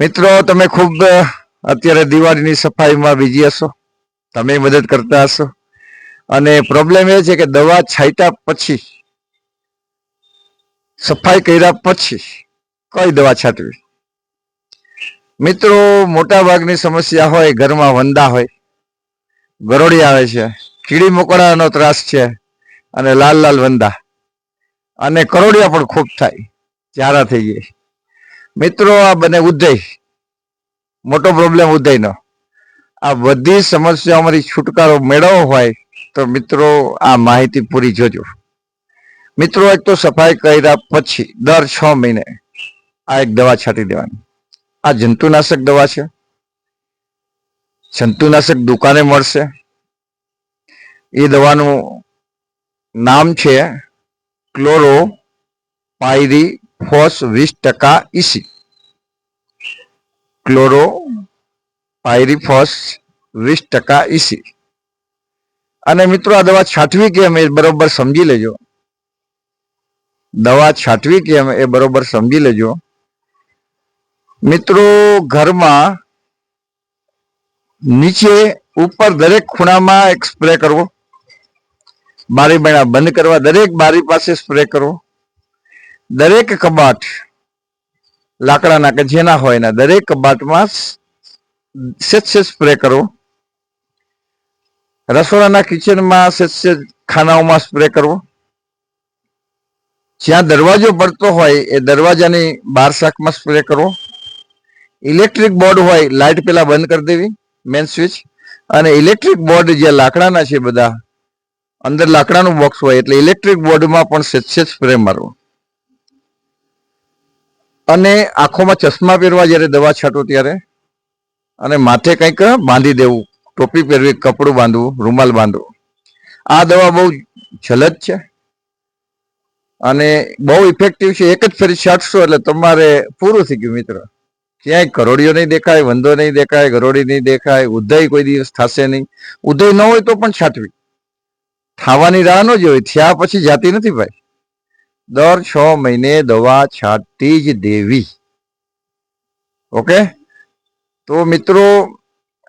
મિત્રો, તમે ખૂબ અત્યારે દિવાળીની સફાઈમાં બીજી હશો. તમે મદદ કરતા હશો. અને પ્રોબ્લેમ એ છે કે દવા છાંટ્યા પછી, સફાઈ કર્યા પછી કઈ દવા છાંટવી? મિત્રો મોટા ભાગની સમસ્યા હોય, ઘરમાં વંદા હોય, ગરોળી આવે છે, કીડી મકોડાનો ત્રાસ છે, અને લાલ લાલ વંદા. અને કરોડિયા પણ ખૂબ થાય ઝાડા થઈ જાય. મિત્રો, આ બને ઉદય મોટો પ્રોબ્લેમ ઉદયનો આ બધી સમસ્યાઓમાંથી છુટકારો મેળવવો હોય તો મિત્રો, આ માહિતી પૂરી જોજો. મિત્રો, એક તો સફાઈ કર્યા પછી દર છ મહિને આ એક દવા છાંટી દેવાની. આ જંતુનાશક દવા છે. જંતુનાશક દુકાને મળશે. એ દવાનું નામ છે ક્લોરો પાયરી ફોસ વીસ ટકા ઈસી ક્લોરો પાયરીફોસ વીસ ટકા ઈસી અને મિત્રો આ દવા છાંટવી કેમ એ બરોબર સમજી લેજો. દવા છાંટવી કેમ એ બરોબર સમજી લેજો. મિત્રો ઘરમાં નીચે ઉપર દરેક ખૂણામાં એક સ્પ્રે કરવો. બારી બેણા બંધ કરવા, દરેક બારી પાસે સ્પ્રે કરવો. દરેક કબાટ લાકડાના કે જેના હોય એના દરેક કબાટમાં સેજ સેજ સ્પ્રે કરો. રસોડાના કિચનમાં સેજ સેજ ખાનાઓમાં સ્પ્રે કરવો જ્યાં દરવાજો પડતો હોય એ દરવાજાની બાર શાકમાં સ્પ્રે કરવો ઇલેક્ટ્રિક બોર્ડ હોય લાઇટ પેલા બંધ કરી દેવી મેન સ્વિચ. અને ઇલેક્ટ્રિક બોર્ડ જે લાકડાના છે બધા, અંદર લાકડાનું બોક્સ હોય એટલે ઇલેક્ટ્રિક બોર્ડમાં પણ સેજ સેજ સ્પ્રે મારવો. અને આંખોમાં ચશ્મા પહેરવા જ્યારે દવા છાંટો ત્યારે, અને માથે કંઈક બાંધી દેવું, ટોપી પહેરવી, કપડું બાંધવું, રૂમાલ બાંધવું. આ દવા બહુ જલદ છે. અને બહુ ઇફેક્ટિવ છે. એક જ ફેરી છાંટશો એટલે તમારે પૂરું થઈ ગયું મિત્ર. ક્યાંય કરોડીઓ નહીં દેખાય, વંદો નહીં દેખાય, ગરોડી નહીં દેખાય, ઉદય કોઈ દિવસ થશે નહીં. ઉદય ન હોય તો પણ છાંટવી. થાવાની રાહ ન જોઈ. થયા પછી જાતી નથી ભાઈ. દર છ મહિને દવા છાંટતી જ દેવી. ઓકે? તો મિત્રો,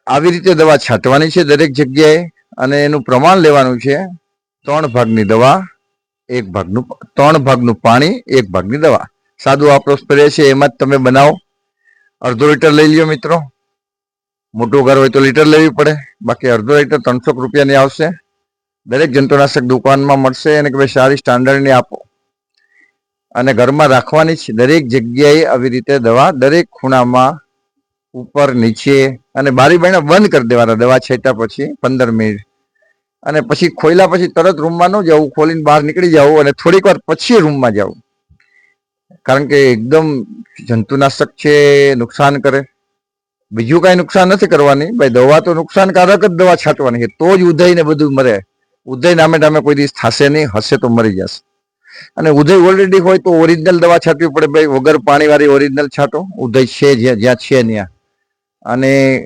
આવી રીતે દવા છાંટવાની છે દરેક જગ્યાએ અને એનું પ્રમાણ લેવાનું છે ત્રણ ભાગની દવા, એક ભાગનું ત્રણ ભાગનું પાણી, એક ભાગની દવા. સાદું આપણો સ્પ્રે છે એમાં જ તમે બનાવો. અડધો લીટર લઈ લ્યો મિત્રો. મોટું ઘર હોય તો લીટર લેવી પડે. બાકી અડધો લીટર ત્રણસો રૂપિયાની આવશે. દરેક જંતુનાશક દુકાનમાં મળશે અને કે ભાઈ સારી સ્ટાન્ડર્ડની આપો. અને ઘરમાં રાખવાની છે દરેક જગ્યાએ આવી રીતે દવા દરેક ખૂણામાં ઉપર, નીચે અને બારી બારીને બંધ કરી દેવાના. દવા છેટ્યા પછી પંદર મિનિટ. અને પછી ખોલ્યા પછી તરત રૂમમાં ન જવું, ખોલીને બહાર નીકળી જવું અને થોડીક વાર પછી રૂમમાં જવું. કારણ કે એકદમ જંતુનાશક છે, નુકસાન કરે. બીજું કાંઈ નુકસાન નથી કરવાની. ભાઈ, દવા તો નુકસાનકારક જ દવા છાંટવાની છે. તો જ ઉદય ને બધું મરે. ઉદય નામે નામે કોઈ દિવસ થશે નહીં, હશે તો મરી જશે. અને ઉધય ઓલરેડી હોય તો ઓરિજિનલ દવા છાંટવી પડે ભાઈ. વગર પાણીવાળી ઓરિજિનલ છાંટો. ઉધય છે જ્યાં છે ત્યાં. અને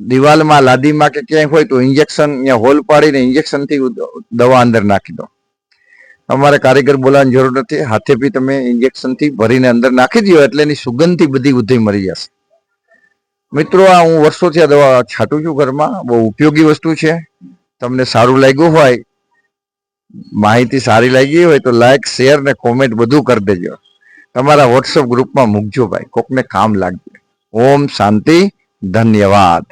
દિવાલમાં લાદીમાં કે ક્યાંય હોય તો ઇન્જેક્શન ત્યાં હોલ પાડીને ઇન્જેક્શનથી દવા અંદર નાખી દો. તમારે કારીગર બોલાવવાની જરૂર નથી. હાથે બી તમે ઇન્જેક્શનથી ભરીને અંદર નાખી દો એટલે એની સુગંધથી બધી ઉધઈ મરી જશે. મિત્રો, આ હું વર્ષોથી આ દવા છાંટું છું ઘરમાં. બહુ ઉપયોગી વસ્તુ છે. તમને સારું લાગ્યું હોય માહિતી સારી લાગી હોય તો લાઈક શેર ને કોમેન્ટ બધું કરી દેજો. તમારા વોટ્સઅપ ગ્રુપમાં મૂકજો ભાઈ. કોકને કામ લાગશે. ઓમ શાંતિ, ધન્યવાદ.